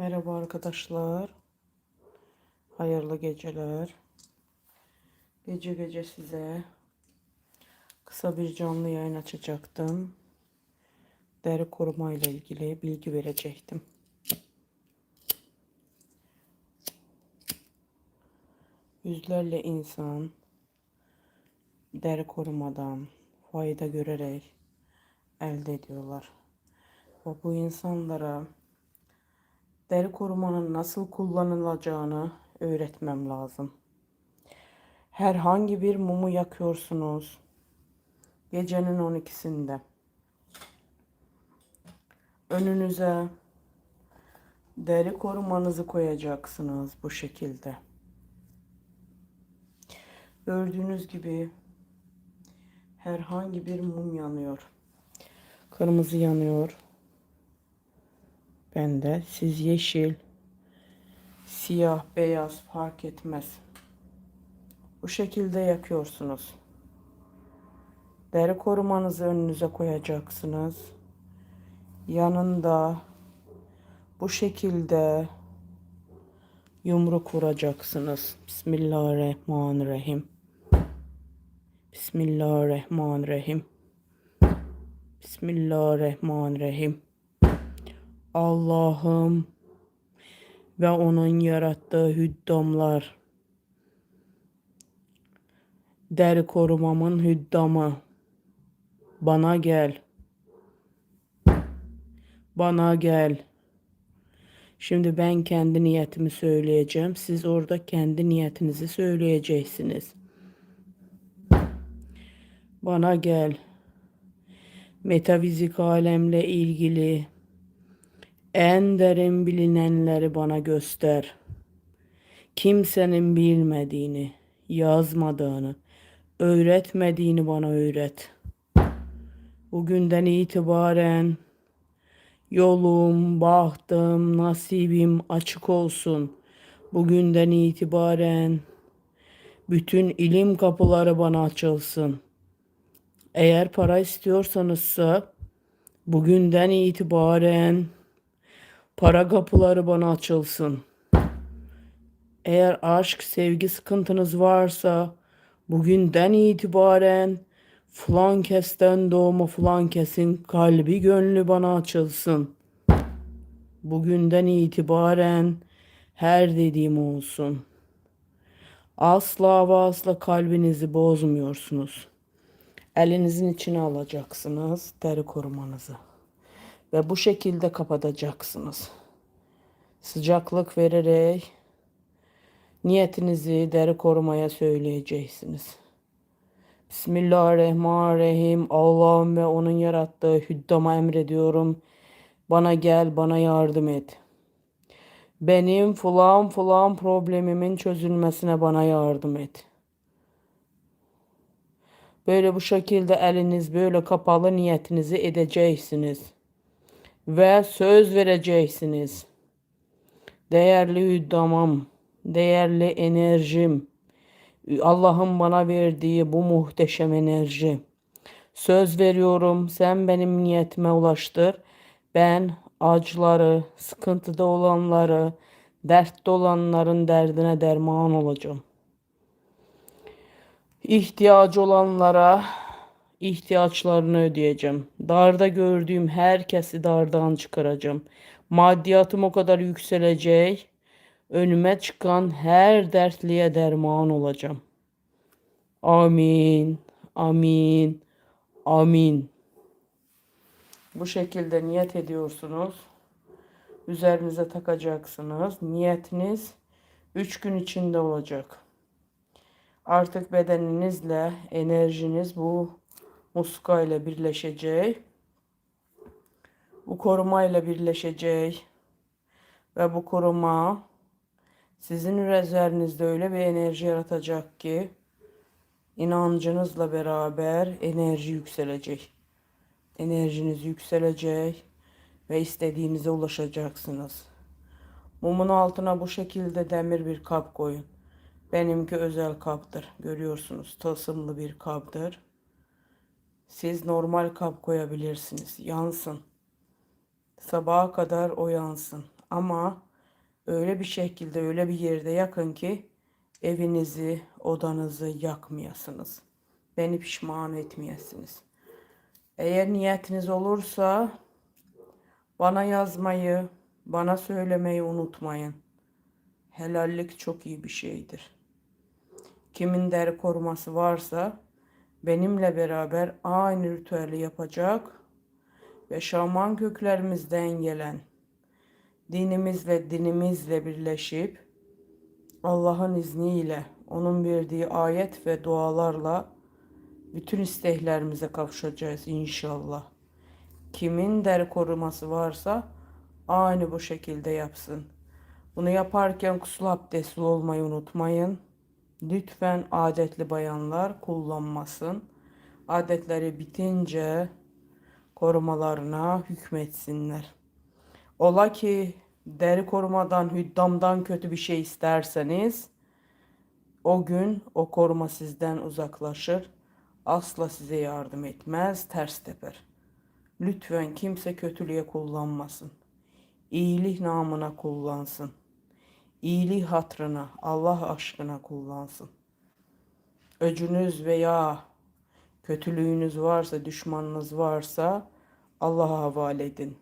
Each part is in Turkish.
Merhaba arkadaşlar. Hayırlı geceler. Gece gece size kısa bir canlı yayın açacaktım. Deri koruma ile ilgili bilgi verecektim. Yüzlerle insan deri korumadan fayda görerek elde ediyorlar. Ve bu insanlara deri korumanın nasıl kullanılacağını öğretmem lazım. Herhangi bir mumu yakıyorsunuz. Gecenin 12'sinde. Önünüze deri korumanızı koyacaksınız bu şekilde. Gördüğünüz gibi herhangi bir mum yanıyor. Kırmızı yanıyor. Bende siz yeşil, siyah, beyaz fark etmez. Bu şekilde yakıyorsunuz. Deri korumanızı önünüze koyacaksınız. Yanında bu şekilde yumruk vuracaksınız. Bismillahirrahmanirrahim. Bismillahirrahmanirrahim. Bismillahirrahmanirrahim. Allah'ım ve onun yarattığı hüddamlar. Deri korumamın hüddamı. Bana gel. Bana gel. Şimdi ben kendi niyetimi söyleyeceğim. Siz orada kendi niyetinizi söyleyeceksiniz. Bana gel. Metafizik alemle ilgili en derin bilinenleri bana göster. Kimsenin bilmediğini, yazmadığını, öğretmediğini bana öğret. Bugünden itibaren yolum, bahtım, nasibim açık olsun. Bugünden itibaren bütün ilim kapıları bana açılsın. Eğer para istiyorsanızsa bugünden itibaren Para kapıları bana açılsın. Eğer aşk, sevgi sıkıntınız varsa bugünden itibaren falan kesten doğma falan kesin kalbi gönlü bana açılsın. Bugünden itibaren her dediğim olsun. Asla ve asla kalbinizi bozmuyorsunuz. Elinizin içine alacaksınız deri korumanızı ve bu şekilde kapatacaksınız. Sıcaklık vererek niyetinizi deri korumaya söyleyeceksiniz. Bismillahirrahmanirrahim. Allah'ım ve onun yarattığı hüddama emrediyorum. Bana gel, bana yardım et. Benim falan falan problemimin çözülmesine bana yardım et. Böyle bu şekilde eliniz böyle kapalı niyetinizi edeceksiniz ve söz vereceksiniz. Değerli hüddamam, değerli enerjim, Allah'ın bana verdiği bu muhteşem enerji. Söz veriyorum sen benim niyetime ulaştır. Ben acıları, sıkıntıda olanları, dertte olanların derdine derman olacağım. İhtiyacı olanlara ihtiyaçlarını ödeyeceğim. Darda gördüğüm herkesi dardan çıkaracağım. Maddiyatım o kadar yükselecek. Önüme çıkan her dertliye derman olacağım. Amin. Amin. Amin. Bu şekilde niyet ediyorsunuz. Üzerinize takacaksınız. Niyetiniz 3 gün içinde olacak. Artık bedeninizle enerjiniz bu muska ile birleşecek. Bu koruma ile birleşecek. Ve bu koruma sizin üzerinizde öyle bir enerji yaratacak ki inancınızla beraber enerji yükselecek. Enerjiniz yükselecek ve istediğinize ulaşacaksınız. Mumun altına bu şekilde demir bir kap koyun. Benimki özel kaptır. Görüyorsunuz tasımlı bir kaptır. Siz normal kap koyabilirsiniz. Yansın. Sabaha kadar o yansın. Ama öyle bir şekilde öyle bir yerde yakın ki evinizi, odanızı yakmayasınız. Beni pişman etmeyesiniz. Eğer niyetiniz olursa bana yazmayı, bana söylemeyi unutmayın. Helallik çok iyi bir şeydir. Kimin deri koruması varsa benimle beraber aynı ritüeli yapacak ve şaman köklerimizden gelen dinimizle dinimizle birleşip Allah'ın izniyle onun verdiği ayet ve dualarla bütün isteklerimize kavuşacağız inşallah. Kimin deri koruması varsa aynı bu şekilde yapsın. Bunu yaparken kusul abdestli olmayı unutmayın. Lütfen adetli bayanlar kullanmasın. Adetleri bitince korumalarına hükmetsinler. Ola ki deri korumadan, hüddamdan kötü bir şey isterseniz o gün o koruma sizden uzaklaşır. Asla size yardım etmez, ters teper. Lütfen kimse kötülüğe kullanmasın. İyilik namına kullansın. İyilik hatrına, Allah aşkına kullansın. Öcünüz veya kötülüğünüz varsa, düşmanınız varsa Allah'a havale edin.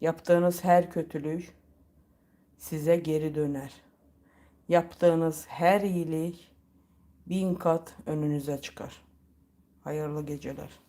Yaptığınız her kötülük size geri döner. Yaptığınız her iyilik bin kat önünüze çıkar. Hayırlı geceler.